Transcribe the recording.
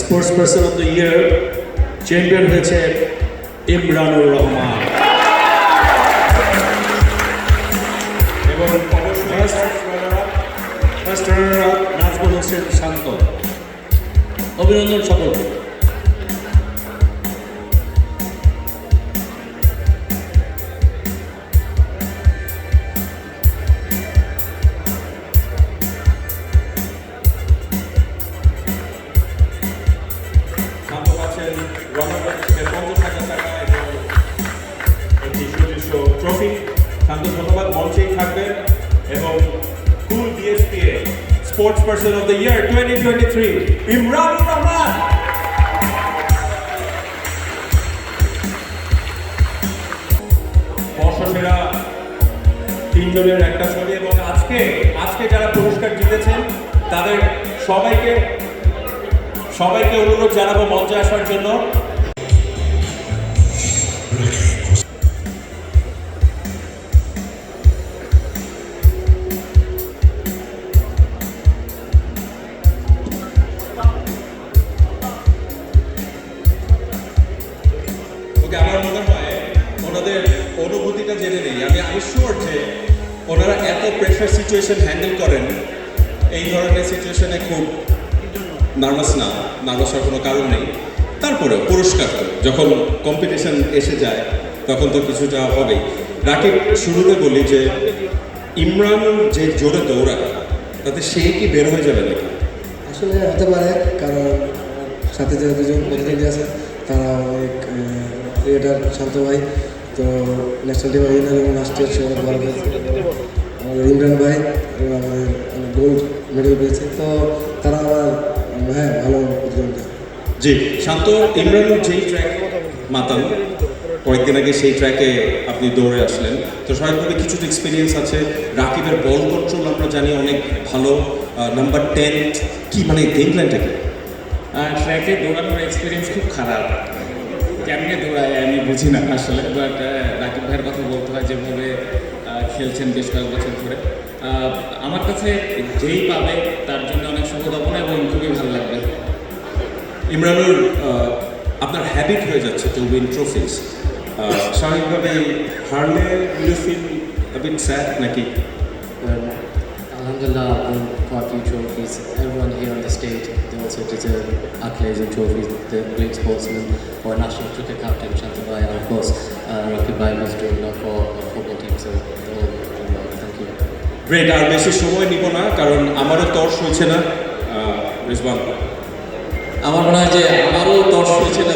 Sports person of the year champion হয়েছে ইমরানুর রহমান। এবং first runner up Najmul Hossain Shanto. অভিনন্দন সকলকে। রহমান থেকে পঞ্চাশ হাজার টাকা এবং একটি সুদৃশ্য ট্রফি শান্ত বর্ষসেরা তিনজনের একটা ছবি এবং আজকে আজকে যারা পুরস্কার জিতেছেন তাদের সবাইকে সবাইকে অনুরোধ জানাব মঞ্চে আসার জন্য ওনাদের অনুভূতিটা জেনে নেই। আমি আমি শিওর যে ওনারা এত প্রেশার সিচুয়েশন হ্যান্ডেল করেন, এই ধরনের সিচুয়েশনে খুব নার্ভাস না নার্ভাস হওয়ার কোনো কারণ নেই। তারপরে পুরস্কার যখন কম্পিটিশন এসে যায়, তখন তো কিছুটা হবেই। রাকিব, শুরুতে বলি যে, ইমরান যে জোরে দৌড়ায়, তাতে সে কি বের হয়ে যাবে নাকি? আসলে হতে পারে, কারণ সাথে যে দুজন প্রতিনিধি আছে তারা অনেক ক্রিকেটার শান্ত ভাই তো ন্যাশনাল টিম উইনার এবং লাস্ট ইয়ার সে অনেক ভালো আমাদের ইমরান ভাই এবং আমাদের গোল্ড মেডেল পেয়েছে। তো তারা আমার হ্যাঁ ভালো প্রতিযোগিতা। জি শান্ত ইমরান যেই ট্র্যাক মাতাল কয়েকদিন আগে সেই ট্র্যাকে আপনি দৌড়ে আসলেন। তো স্বাভাবিকভাবে কিছু এক্সপিরিয়েন্স আছে। রাকিবের বল কন্ট্রোল আমরা জানি অনেক ভালো। নাম্বার টেন কি মানে গেম প্ল্যানটা কি? ট্র্যাকে দৌড়ানোর এক্সপিরিয়েন্স খুব খারাপ। কেমনে দৌড়ায়, আমি বুঝি না আসলে বাট রাকিব ভাইয়ের কথা বলতে হয় যেভাবে খেলছেন বেশ কয়েক বছর ধরে। আমার কাছে যেই পাবে তার জন্য অনেক শুভকামনা এবং খুবই ভালো লাগবে। ইমরানুর আপনার হ্যাবিট হয়ে যাচ্ছে টু উইন ট্রফিজ স্বাভাবিকভাবে হারলে ইউ ফিল বিট স্যাড নাকি? Alhamdulillah, won quite a few trophies. Everyone here on the stage, they also deserve accolades and trophies. The great sportsmen or national cricket captain Shantabhai, and of course, uh, Rakib Bhai was doing enough for the football team. So, they all doing well. Thank you. Great আর বেশি সময় নিব না কারণ আমারও তর্স হয়েছে না রিজবান আমার মনে হয় যে আমারও দর্শ হয়েছে না